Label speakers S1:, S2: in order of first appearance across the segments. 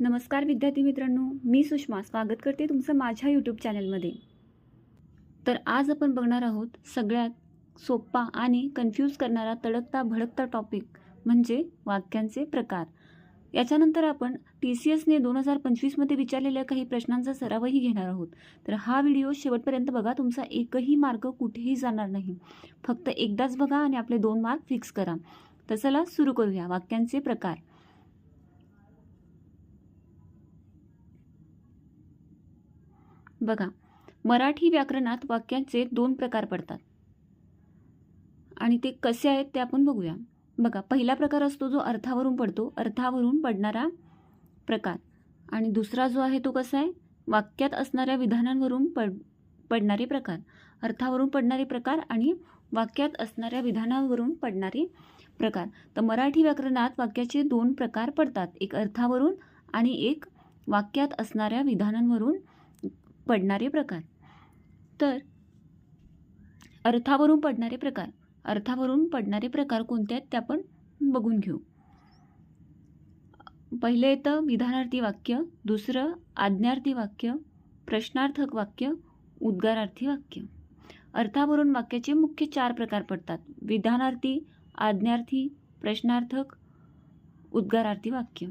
S1: नमस्कार विद्यार्थी मित्रांनो मी सुषमा स्वागत करते तुमचं माझ्या यूट्यूब चॅनलमध्ये तर आज आपण बघणार आहोत सगळ्यात सोपा आणि कन्फ्यूज करणारा तडकता भडकता टॉपिक म्हणजे वाक्यांचे प्रकार. याच्यानंतर आपण टी सी एसने दोन हजार पंचवीसमध्ये विचारलेल्या काही प्रश्नांचा सरावही घेणार आहोत. तर हा व्हिडिओ शेवटपर्यंत बघा तुमचा एकही मार्क कुठेही जाणार नाही. फक्त एकदाच बघा आणि आपले दोन मार्क फिक्स करा. तर चला सुरू करूया वाक्यांचे प्रकार. बघा मराठी व्याकरणात वाक्यांचे दोन प्रकार पडतात. आणि ते कसे आहेत ते आपण बघूया. बघा पहिला प्रकार असतो जो अर्थावरून पडतो. अर्थावरून पडणारा प्रकार. आणि दुसरा जो आहे तो कसा आहे? वाक्यात असणाऱ्या विधानांवरून पड पडणारे प्रकार. अर्थावरून पडणारे प्रकार आणि वाक्यात असणाऱ्या विधानावरून पडणारे प्रकार. तर मराठी व्याकरणात वाक्याचे दोन प्रकार पडतात. एक अर्थावरून आणि एक वाक्यात असणाऱ्या विधानांवरून पडणारे प्रकार. तर अर्थावरून पडणारे प्रकार. अर्थावरून पडणारे प्रकार कोणते आहेत ते आपण बघून घेऊ. पहिले येतं विधानार्थी वाक्य दुसरं आज्ञार्थी वाक्य प्रश्नार्थक वाक्य उद्गारार्थी वाक्य. अर्थावरून वाक्याचे मुख्य चार प्रकार पडतात. विधानार्थी आज्ञार्थी प्रश्नार्थक उद्गारार्थी वाक्य.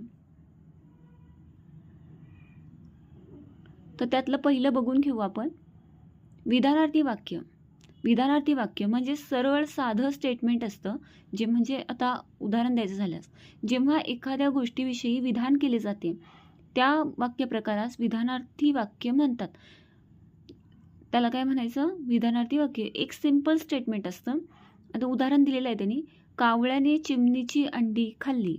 S1: तर त्यातलं पहिलं बघून घेऊ आपण. विधानार्थी वाक्य. विधानार्थी वाक्य म्हणजे सरळ साधं स्टेटमेंट असतं जे म्हणजे आता उदाहरण द्यायचं झाल्यास. जेव्हा एखाद्या गोष्टीविषयी विधान केले जाते त्या वाक्यप्रकारास विधानार्थी वाक्य म्हणतात. त्याला काय म्हणायचं? विधानार्थी वाक्य. एक सिंपल स्टेटमेंट असतं. आता उदाहरण दिलेलं आहे त्यांनी. कावळ्याने चिमणीची अंडी खाल्ली.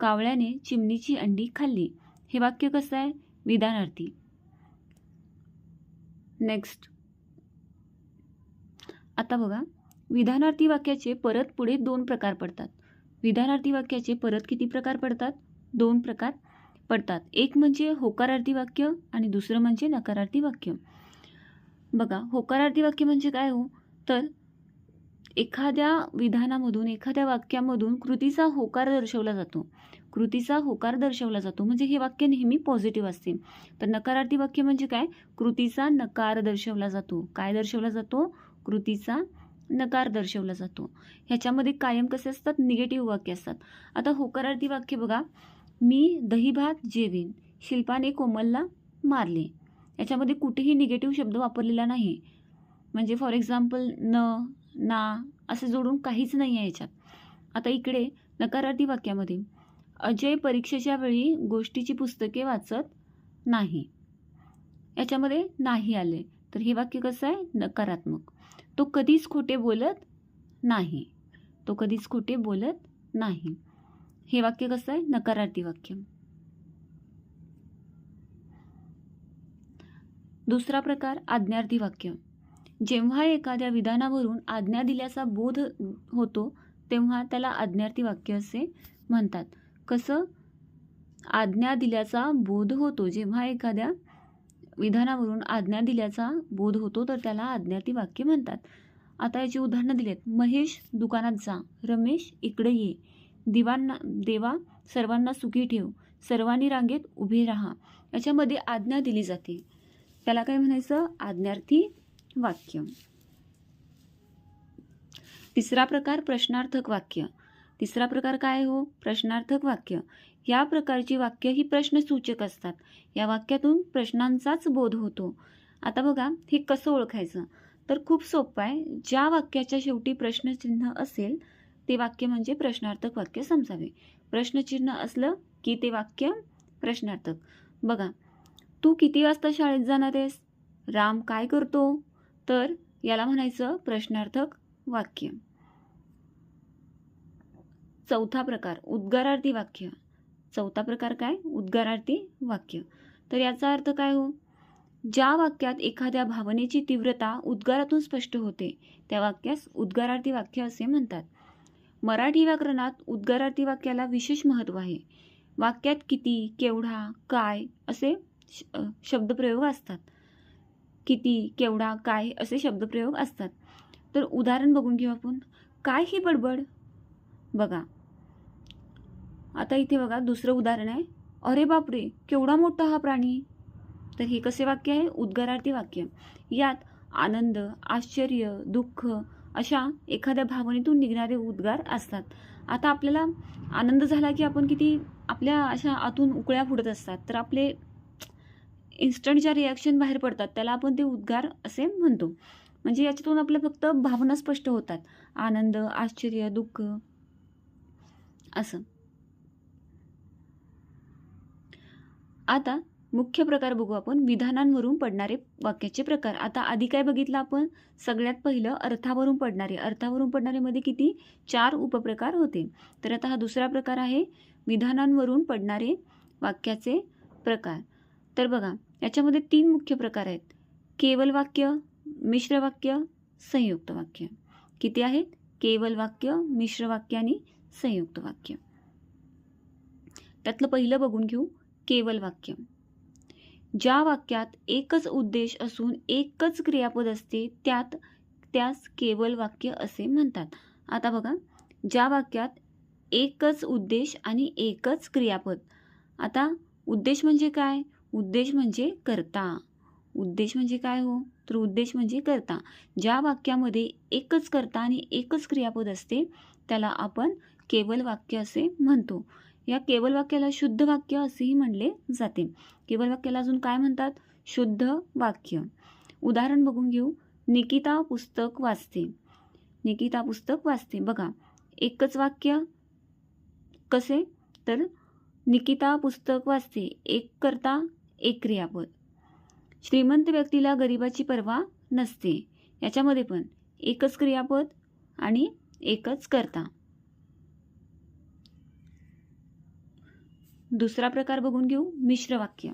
S1: कावळ्याने चिमणीची अंडी खाल्ली. हे वाक्य कसं आहे? विधानार्थी. नेक्स्ट आता बघा विधानार्थी वाक्याचे परत पुढे दोन प्रकार पडतात. विधानार्थी वाक्याचे परत किती प्रकार पडतात? दोन प्रकार पडतात. एक म्हणजे होकारार्थी वाक्य आणि दुसरं म्हणजे नकारार्थी वाक्य. बघा होकारार्थी वाक्य म्हणजे काय हो? तर एखाद्या विधानामधून एखाद्या वाक्यामधून कृतीचा होकार दर्शवला जातो. कृतीचा होकार दर्शवला जातो. म्हणजे हे वाक्य नेहमी पॉझिटिव्ह असते. तर नकारार्थी वाक्य म्हणजे काय? कृतीचा नकार दर्शवला जातो. काय दर्शवला जातो? कृतीचा नकार दर्शवला जातो. ह्याच्यामध्ये कायम कसे असतात? निगेटिव्ह वाक्य असतात. आता होकारार्थी वाक्य बघा. मी दहीभात जेवीन. शिल्पाने कोमलला मारले. याच्यामध्ये कुठेही निगेटिव्ह शब्द वापरलेला नाही. म्हणजे फॉर एक्झाम्पल न ना असं जोडून काहीच नाही आहे याच्यात. आता इकडे नकारार्थी वाक्यामध्ये अजय परीक्षेच्या वेळी गोष्टीची पुस्तके वाचत नाही. याच्यामध्ये नाही आले. तर हे वाक्य कसं आहे? नकारात्मक. तो कधीच खोटे बोलत नाही. तो कधीच खोटे बोलत नाही. हे वाक्य कसं आहे? नकारार्थी वाक्य. दुसरा प्रकार आज्ञार्थी वाक्य. जेव्हा एखाद्या विधानावरून आज्ञा दिल्याचा बोध होतो तेव्हा त्याला आज्ञार्थी वाक्य असे म्हणतात. कसं? आज्ञा दिल्याचा बोध होतो. जेव्हा एखाद्या विधानावरून आज्ञा दिल्याचा बोध होतो तर त्याला आज्ञार्थी वाक्य म्हणतात. आता याची उदाहरणं दिलेत. महेश दुकानात जा. रमेश इकडे ये. दिवांना देवा सर्वांना सुखी ठेव. सर्वांनी रांगेत उभे राहा. याच्यामध्ये आज्ञा दिली जाते. त्याला काय म्हणायचं? आज्ञार्थी वाक्य. तिसरा प्रकार प्रश्नार्थक वाक्य. तिसरा प्रकार काय हो? प्रश्नार्थक वाक्य. या प्रकारची वाक्य ही प्रश्नसूचक असतात. या वाक्यातून प्रश्नांचाच बोध होतो. आता बघा हे कसं ओळखायचं? तर खूप सोपं आहे. ज्या वाक्याच्या शेवटी प्रश्नचिन्ह असेल ते वाक्य म्हणजे प्रश्नार्थक वाक्य समजावे. प्रश्नचिन्ह असलं की ते वाक्य प्रश्नार्थक. बघा तू किती वाजता शाळेत जाणार आहेस? राम काय करतो? तर याला म्हणायचं प्रश्नार्थक वाक्य. चौथा प्रकार उद्गारार्थी वाक्य. चौथा प्रकार काय? उद्गारार्थी वाक्य. तर याचा अर्थ काय हो? ज्या वाक्यात एखाद्या भावनेची तीव्रता उद्गारातून स्पष्ट होते त्या वाक्यास उद्गारार्थी वाक्य असे म्हणतात. मराठी व्याकरणात उद्गारार्थी वाक्याला विशेष महत्त्व आहे. वाक्यात किती केवढा काय असे श शब्दप्रयोग असतात. किती केवढा काय असे शब्दप्रयोग असतात. तर उदाहरण बघून घेऊ आपण. काय ही बडबड? बघा. आता इथे बघा दुसरं उदाहरण आहे. अरे बापरे केवढा मोठा हा प्राणी. तर हे कसे वाक्य आहे? उद्गारार्थी वाक्य. यात आनंद आश्चर्य दुःख अशा एखाद्या भावनेतून निघणारे उद्गार असतात. आता आपल्याला आनंद झाला की आपण किती आपल्या अशा आतून उकळ्या फुटत असतात. तर आपले इन्स्टंट ज्या रिॲक्शन बाहेर पडतात त्याला आपण ते उद्गार असे म्हणतो. म्हणजे याच्यातून आपल्या फक्त भावना स्पष्ट होतात. आनंद आश्चर्य दुःख असं. आता मुख्य प्रकार बघू आपण. विधानांवरून पडणारे वाक्याचे प्रकार. आता आधी काय बघितलं आपण? सगळ्यात पहिलं अर्थावरून पडणारे. अर्थावरून पडणारेमध्ये किती? चार उपप्रकार होते. तर आता हा दुसरा प्रकार आहे. विधानांवरून पडणारे वाक्याचे प्रकार. तर बघा याच्यामध्ये तीन मुख्य प्रकार आहेत. केवल वाक्य मिश्र वाक्य संयुक्त वाक्य. किती आहेत? केवल वाक्य मिश्र वाक्य आणि संयुक्त वाक्य. त्यातलं पहिलं बघून घेऊ केवल वाक्य. ज्या वाक्यात एकच उद्देश असून एकच क्रियापद असते त्यात त्यास केवल वाक्य असे म्हणतात. आता बघा ज्या वाक्यात एकच उद्देश आणि एकच क्रियापद. आता उद्देश म्हणजे काय? उद्देश म्हणजे करता. उद्देश म्हणजे काय हो? तर उद्देश म्हणजे करता. ज्या वाक्यामध्ये एकच करता आणि एकच क्रियापद असते त्याला आपण केवल वाक्य असे म्हणतो. या केवल वाक्याला शुद्ध वाक्य असेही म्हणले जाते. केवल वाक्याला अजून काय म्हणतात? शुद्ध वाक्य. उदाहरण बघून घेऊ. निकिता पुस्तक वाचते. निकिता पुस्तक वाचते. बघा एकच वाक्य कसे? तर निकिता पुस्तक वाचते. एक करता एक क्रियापद. श्रीमंत व्यक्तीला गरिबाची पर्वा नसते. याच्यामध्ये पण एकच क्रियापद आणि एकच करता. दुसरा प्रकार बघून घेऊ मिश्र वाक्य.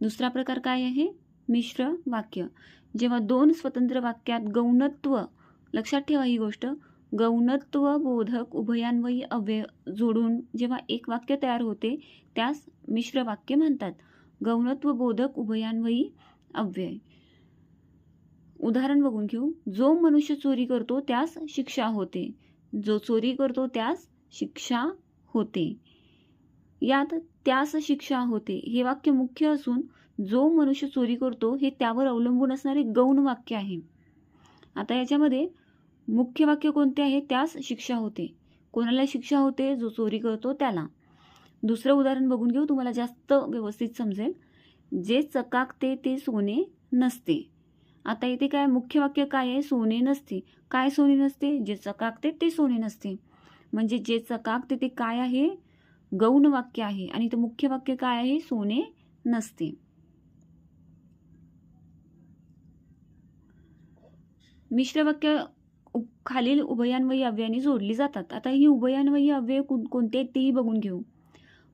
S1: दुसरा प्रकार काय आहे? मिश्र वाक्य. जेव्हा दोन स्वतंत्र वाक्यात गौणत्व लक्षात ठेवा ही गोष्ट गौणत्व बोधक उभयान्वयी अव्यय जोडून जेव्हा एक वाक्य तयार होते त्यास मिश्र वाक्य म्हणतात. गौणत्व बोधक उभयान्वयी अव्यय. उदाहरण बघून घेऊ. जो मनुष्य चोरी करतो त्यास शिक्षा होते. जो चोरी करतो त्यास शिक्षा होते. यात त्यास शिक्षा होते. हे वाक्य मुख्य असून जो मनुष्य चोरी करतो हे त्यावर अवलंबून असणारे गौण वाक्य आहे. आता याच्यामध्ये मुख्य वाक्य कोणते आहे? त्यास शिक्षा होते. कोणाला शिक्षा होते? जो चोरी करतो त्याला. दुसरं उदाहरण बघून घेऊ तुम्हाला जास्त व्यवस्थित समजेल. जे चकाकते ते सोने नसते. आता इथे काय मुख्य वाक्य काय आहे? सोने नसते. काय सोने नसते? जे चकाकते ते सोने नसते. म्हणजे जे चकाकते ते काय आहे? गौण वाक्य आहे. आणि ते मुख्य वाक्य काय आहे? सोने नसते. मिश्र वाक्य खालील उभयान्वयी अव्ययाने जोडली जातात. आता ही उभयान्वयी अव्यय कोणते आहेत तेही बघून घेऊ.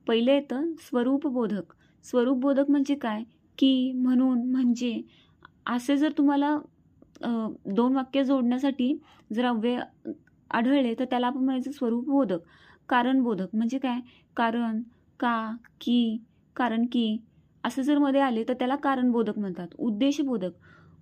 S1: पहिलं येतं स्वरूपबोधक स्वरूपबोधक म्हणजे काय? की म्हणून म्हणजे. असे जर तुम्हाला दोन वाक्य जोडण्यासाठी जर अव्यय आढळले तर त्याला आपण म्हणायचं स्वरूपबोधक कारणबोधक म्हणजे काय? कारण का की कारण की. असं जर मध्ये आले तर त्याला कारणबोधक म्हणतात. उद्देशबोधक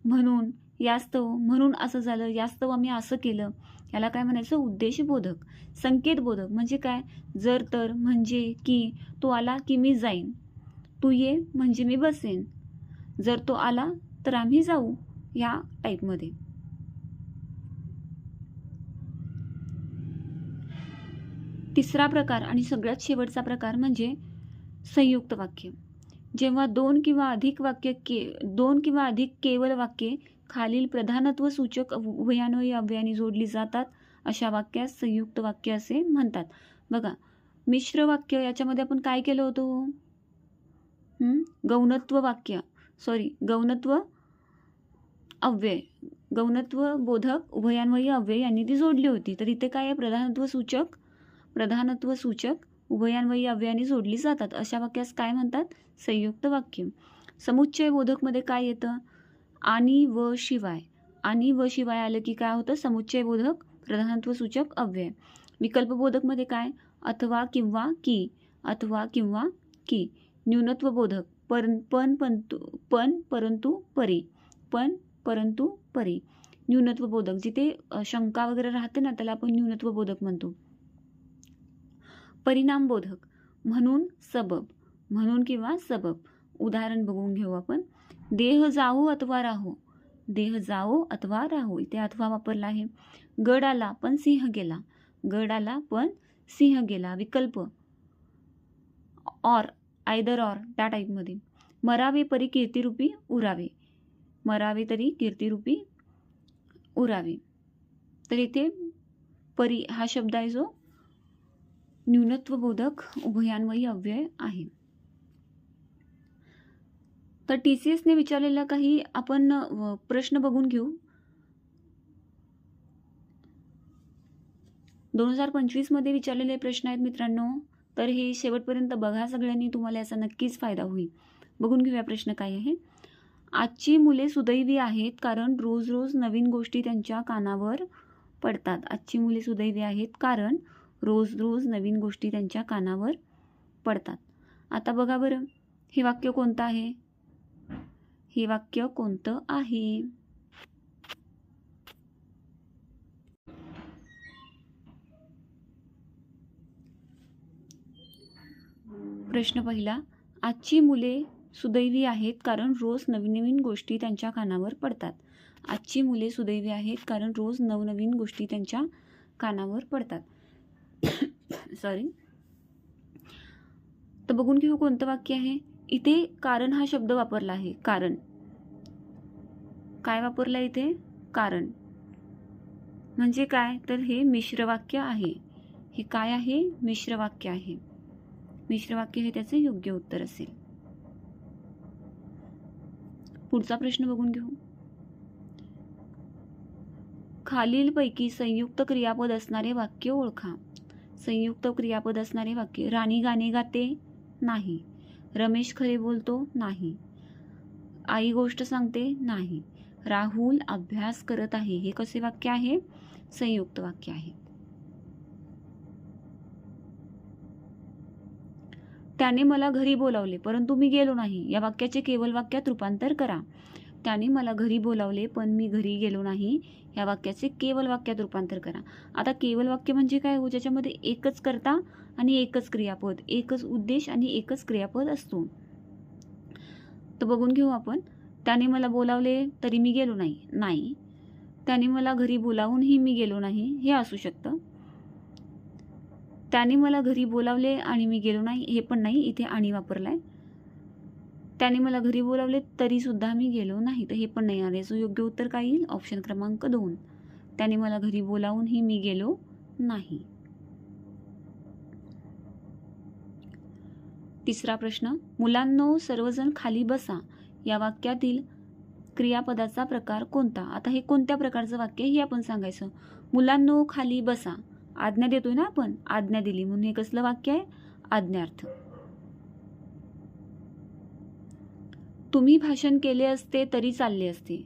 S1: म्हणून यास्तव म्हणून असं झालं यास्तव आम्ही असं केलं. याला काय म्हणायचं? उद्देशबोधक संकेतबोधक म्हणजे काय? जर तर म्हणजे की तो आला की मी जाईन. तू ये म्हणजे मी बसेन. जर तो आला तर आम्ही जाऊ या टाईपमध्ये. तिसरा प्रकार आणि सगळ्यात शेवटचा प्रकार म्हणजे संयुक्त वाक्य. जेव्हा दोन किंवा अधिक वाक्य के दोन किंवा अधिक केवळ वाक्ये खालील प्रधानत्व सूचक उभयान्वयी अव्ययाने जोडली जातात अशा वाक्यास संयुक्त वाक्य असे म्हणतात. बघा मिश्र वाक्य याच्यामध्ये आपण काय केलं होतं? गौणत्व वाक्य. सॉरी गौणत्व अव्यय. गौणत्व बोधक उभयान्वयी अव्यय यांनी ती जोडली होती. तर इथे काय आहे? प्रधानत्व सूचक प्रधानत्व सूचक उभयान्वयी अव्ययाने जोडली जातात. अशा वाक्यास काय म्हणतात? संयुक्त वाक्य. समुच्चय बोधकमध्ये काय येतं? आणि व शिवाय. आणि व शिवाय आलं की काय होतं? समुच्चय बोधक प्रधानत्व सूचक अव्यय. विकल्प बोधकमध्ये काय? अथवा किंवा की. अथवा किंवा की. न्यूनत्व बोधक पर पण पंतु पण परंतु परी. पण परंतु परी. न्यूनत्व बोधक जिथे शंका वगैरे राहते ना त्याला आपण न्यूनत्व बोधक म्हणतो. परिणाम बोधक म्हणून सबब. म्हणून किंवा सबब. उदाहरण बघून घेऊ आपण. देह जाओ अथवा राहो. देह जाओ अथवा राहो. इथे अथवा वापरला आहे. गड आला पण सिंह गेला. गड आला पण सिंह गेला. विकल्प. ऑर आयदर ऑर त्या टाईपमध्ये मरावे परी कीर्तिरूपी उरावे. मरावे तरी कीर्तिरूपी उरावे. तर इथे परी हा शब्द आहे जो न्यूनत्वबोधक उभयान्वयी अव्यय आहे. तर टी सी एसने विचारलेला काही आपण प्रश्न बघून घेऊ. दोन हजार पंचवीसमध्ये विचारलेले प्रश्न आहेत मित्रांनो तर हे शेवटपर्यंत बघा सगळ्यांनी तुम्हाला याचा नक्कीच फायदा होईल. बघून घेऊया प्रश्न काय आहे. आजची मुले सुदैवी आहेत कारण रोज रोज नवीन गोष्टी त्यांच्या कानावर पडतात. आजची मुले सुदैवी आहेत कारण रोज रोज नवीन गोष्टी त्यांच्या कानावर पडतात. आता बघा बरं हे वाक्य कोणतं आहे? हे वाक्य कोणतं आहे? प्रश्न पहिला आजची मुले सुदैवी आहेत कारण रोज नवीन नवीन गोष्टी त्यांच्या कानावर पडतात. आजची मुले सुदैवी आहेत कारण रोज नवनवीन गोष्टी त्यांच्या कानावर पडतात. सॉरी तर बघून घेऊ कोणतं वाक्य आहे? इथे कारण हा शब्द वापरला आहे कारण. काय वापरलं इथे? कारण. म्हणजे काय? तर हे मिश्र वाक्य आहे. हे काय आहे? मिश्र वाक्य आहे. मिश्र वाक्य हे त्याचे योग्य उत्तर असेल. पुढचा प्रश्न बघून घेऊ. खालीलपैकी संयुक्त क्रियापद असणारे वाक्य ओळखा. संयुक्त क्रियापद असणारे वाक्य राणी गाणे गाते नाही. रमेश खरे बोलतो नाही. आई गोष्ट सांगते नाही. राहुल अभ्यास करत आहे. हे कसे वाक्य आहे? संयुक्त वाक्य आहे. त्याने मला घरी बोलावले परंतु मी गेलो नाही. या वाक्याचे केवळ वाक्यात रूपांतर करा. त्याने मला घरी बोलावले पण मी घरी गेलो नाही. या वाक्याचे केवल वाक्यात रूपांतर करा. आता केवल वाक्य म्हणजे काय हो? ज्याच्यामध्ये एकच करता आणि एकच क्रियापद एकच उद्देश आणि एकच क्रियापद असतो. तर बघून घेऊ आपण. त्याने मला बोलावले तरी मी गेलो नाही. नाही. त्याने मला घरी बोलावूनही मी गेलो नाही. हे असू शकतं. त्याने मला घरी बोलावले आणि मी गेलो नाही हे पण नाही. इथे आणि वापरलाय. त्याने मला घरी बोलावले तरीसुद्धा मी गेलो नाही. तर हे पण नाही आले सो योग्य उत्तर काय येईल? ऑप्शन क्रमांक दोन. त्याने मला घरी बोलावूनही मी गेलो नाही. तिसरा प्रश्न. मुलांनो सर्वजण खाली बसा. या वाक्यातील क्रियापदाचा प्रकार कोणता? आता हे कोणत्या प्रकारचं वाक्य हे आपण सांगायचं. मुलांनो खाली बसा. आज्ञा देतोय ना आपण? आज्ञा दिली. म्हणून हे कसलं वाक्य आहे? आज्ञार्थ. तुम्ही भाषण केले असते तरी चालले असते.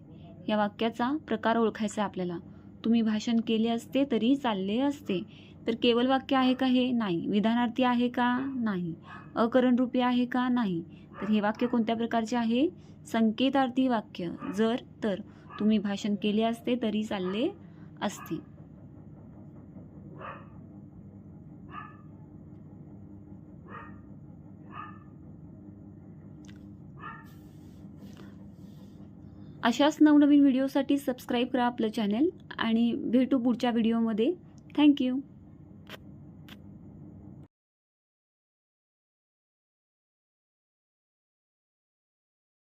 S1: या वाक्याचा प्रकार ओळखायचा आहे आपल्याला. तुम्ही भाषण केले असते तरी चालले असते. तर केवळ वाक्य आहे का हे? नाही. विधानार्थी आहे का? नाही. अकरण रूपी आहे का? नाही. तर हे वाक्य कोणत्या प्रकारचे आहे? संकेतार्थी वाक्य. जर तर तुम्ही भाषण केले असते तरी चालले असते. अशाच नवनवीन व्हिडिओसाठी सबस्क्राईब करा आपलं चॅनेल आणि भेटू पुढच्या व्हिडिओमध्ये थँक्यू